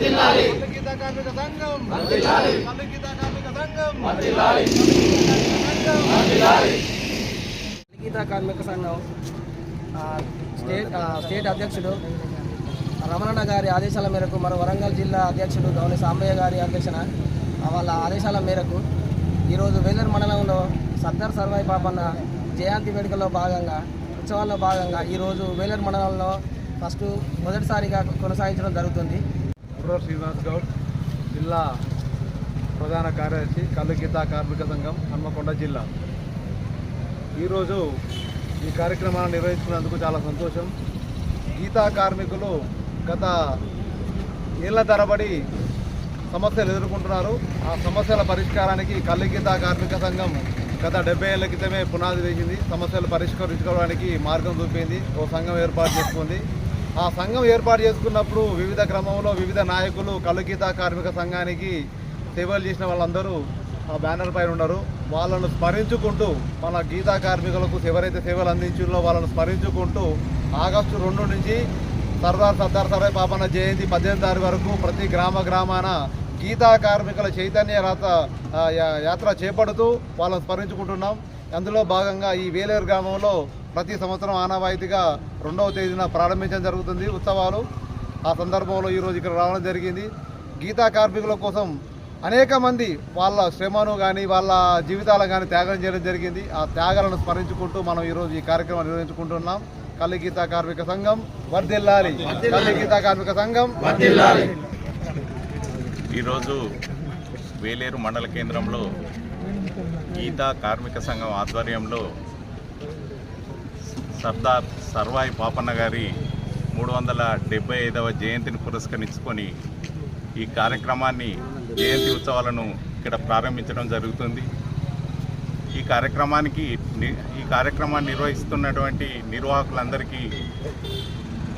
గీత కార్మిక సంఘం కళ్ళు కార్మిక సంఘం కార్మిక సంఘం స్టేట్ స్టేట్ అధ్యక్షుడు రమణన్న గారి ఆదేశాల మేరకు మన వరంగల్ జిల్లా అధ్యక్షుడు గౌని సాంబయ్య గారి అధ్యక్షన వాళ్ళ ఆదేశాల మేరకు ఈరోజు వేలూరు మండలంలో సర్దార్ సర్వాయి పాపన్న జయంతి వేడుకలో భాగంగా ఉత్సవాల్లో భాగంగా ఈరోజు వేలూరు మండలంలో ఫస్ట్ మొదటిసారిగా కొనసాగించడం జరుగుతుంది. బుర్ర శ్రీనివాస్ గౌడ్ జిల్లా ప్రధాన కార్యదర్శి కల్లుగీత కార్మిక సంఘం హన్మకొండ జిల్లా. ఈరోజు ఈ కార్యక్రమాన్ని నిర్వహించుకున్నందుకు చాలా సంతోషం. గీతా కార్మికులు గత ఏళ్ళ తరబడి సమస్యలు ఎదుర్కొంటున్నారు. ఆ సమస్యల పరిష్కారానికి కళ్ళు కార్మిక సంఘం గత డెబ్బై ఏళ్ళ క్రితమే పునాది వేసింది. సమస్యలు పరిష్కరించుకోవడానికి మార్గం చూపింది. ఓ సంఘం ఏర్పాటు చేసుకుంది. ఆ సంఘం ఏర్పాటు చేసుకున్నప్పుడు వివిధ క్రమంలో వివిధ నాయకులు కలుగీత కార్మిక సంఘానికి సేవలు చేసిన వాళ్ళందరూ ఆ బ్యానర్ పైన ఉన్నారు. వాళ్ళను స్మరించుకుంటూ మన గీతా కార్మికులకు ఎవరైతే సేవలు అందించారో వాళ్ళను స్మరించుకుంటూ ఆగస్టు రెండు నుంచి సర్దార్ సర్దార్ సర్వే పాపన జయంతి పద్దెనిమిది తారీఖు వరకు ప్రతి గ్రామ గ్రామాన గీతా కార్మికుల చైతన్య రాత యాత్ర చేపడుతూ వాళ్ళని స్మరించుకుంటున్నాం. అందులో భాగంగా ఈ వేలేరు గ్రామంలో ప్రతి సంవత్సరం ఆనవాయితీగా రెండవ తేదీన ప్రారంభించడం జరుగుతుంది ఉత్సవాలు. ఆ సందర్భంలో ఈరోజు ఇక్కడ రావడం జరిగింది. గీతా కార్మికుల కోసం అనేక మంది వాళ్ళ శ్రమను కానీ వాళ్ళ జీవితాలను కానీ త్యాగం చేయడం జరిగింది. ఆ త్యాగాలను స్మరించుకుంటూ మనం ఈరోజు ఈ కార్యక్రమం నిర్వహించుకుంటున్నాం. కల్లి గీతా కార్మిక సంఘం వర్ధిల్లాలి. కల్లి గీతా కార్మిక సంఘం వర్ధిల్లాలి. ఈరోజు వేలేరు మండల కేంద్రంలో గీతా కార్మిక సంఘం ఆధ్వర్యంలో సర్దార్ సర్వాయి పాపన్న గారి మూడు వందల డెబ్బై ఐదవ జయంతిని పురస్కరించుకొని ఈ కార్యక్రమాన్ని జయంతి ఉత్సవాలను ఇక్కడ ప్రారంభించడం జరుగుతుంది. ఈ కార్యక్రమానికి ఈ కార్యక్రమాన్ని నిర్వహిస్తున్నటువంటి నిర్వాహకులందరికీ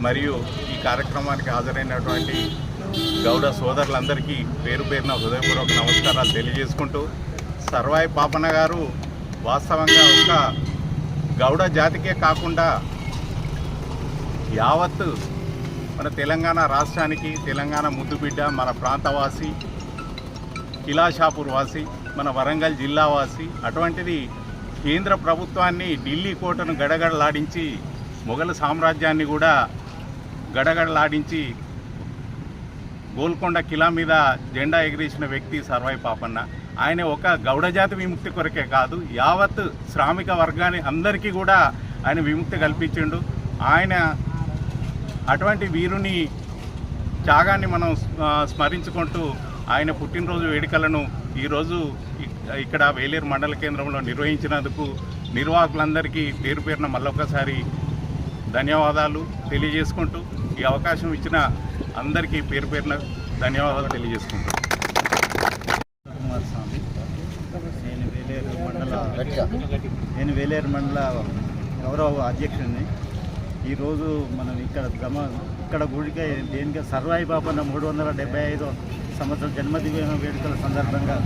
మరియు ఈ కార్యక్రమానికి హాజరైనటువంటి గౌడ సోదరులందరికీ పేరు పేరున హృదయపూర్వక నమస్కారాలు తెలియజేసుకుంటూ సర్వాయి పాపన్న గారు వాస్తవంగా ఒక గౌడ జాతికే కాకుండా యావత్ మన తెలంగాణ రాష్ట్రానికి తెలంగాణ ముద్దుబిడ్డ మన ప్రాంతవాసి కిలాషాపూర్ వాసి మన వరంగల్ జిల్లా వాసి అటువంటిది కేంద్ర ప్రభుత్వాన్ని ఢిల్లీ కోటను గడగడలాడించి మొఘల్ సామ్రాజ్యాన్ని కూడా గడగడలాడించి గోల్కొండ కిలా మీద జెండా ఎగిరేసిన వ్యక్తి సర్వాయి పాపన్న. ఆయన ఒక గౌడజాతి విముక్తి కొరకే కాదు యావత్ శ్రామిక వర్గాన్ని అందరికీ కూడా ఆయన విముక్తి కల్పించిండు. ఆయన అటువంటి వీరుని త్యాగాన్ని మనం స్మరించుకుంటూ ఆయన పుట్టినరోజు వేడుకలను ఈరోజు ఇక్కడ వేలేరు మండల కేంద్రంలో నిర్వహించినందుకు నిర్వాహకులందరికీ పేరు పేరున మళ్ళొకసారి ధన్యవాదాలు తెలియజేసుకుంటూ ఈ అవకాశం ఇచ్చిన అందరికీ పేరు పేరున ధన్యవాదాలు తెలియజేసుకుంటాను కుమార్ స్వామి నేను వేలేరు మండల నేను వేలేరు మండల గౌరవ అధ్యక్షుడిని. ఈరోజు మనం ఇక్కడ జమ ఇక్కడ గుడికి దేనికి సర్వాయి పాపన్న మూడు వందల డెబ్బై ఐదో సంవత్సరం జన్మదిన వేడుకల సందర్భంగా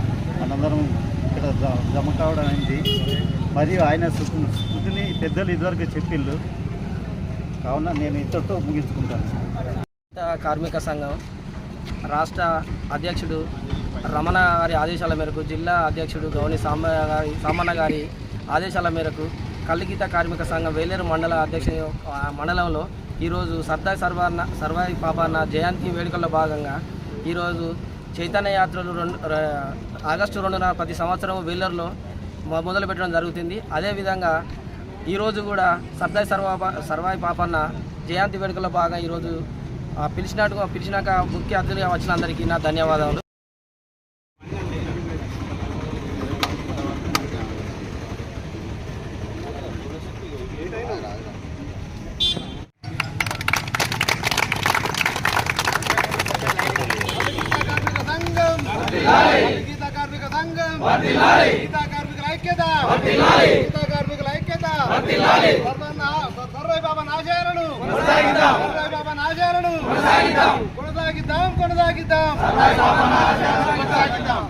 మనందరం ఇక్కడ జమ కావడం అయింది. మరియు ఆయన స్మృ- స్మృతిని పెద్దలు ఇదివరకు చెప్పిండ్రు కావున నేను ఇంతటితో ముగించుకుంటాను. కార్మిక సంఘం రాష్ట్ర అధ్యక్షుడు రమణ గారి ఆదేశాల మేరకు జిల్లా అధ్యక్షుడు గౌని సాంబయ్య గారి సామన్న గారి ఆదేశాల మేరకు కల్లిగీత కార్మిక సంఘం వేలేరు మండల అధ్యక్ష ఆ మండలంలో ఈరోజు సర్దార్ సర్వాన్న సర్వాయి పాపన్న జయంతి వేడుకల్లో భాగంగా ఈరోజు చైతన్య యాత్రలు రెండు ఆగస్టు రెండున ప్రతి సంవత్సరం వేలర్లో మొదలుపెట్టడం జరుగుతుంది. అదేవిధంగా ఈరోజు కూడా సర్దార్ సర్వా సర్వాయి పాపన్న జయంతి వేడుకలో భాగంగా ఈరోజు పిలిచినట్టుగా పిలిచినాక ముఖ్య అతిథిగా వచ్చిన అందరికీ నా ధన్యవాదాలు. కార్మిక సంఘం. కార్మికుల ఐక్యత. సర్వై బాబా నాశాలను సర్వై బాబా నాశాలను కొనసాగిద్దాం. కొనసాగిద్దాం. కొనసాగిద్దాం.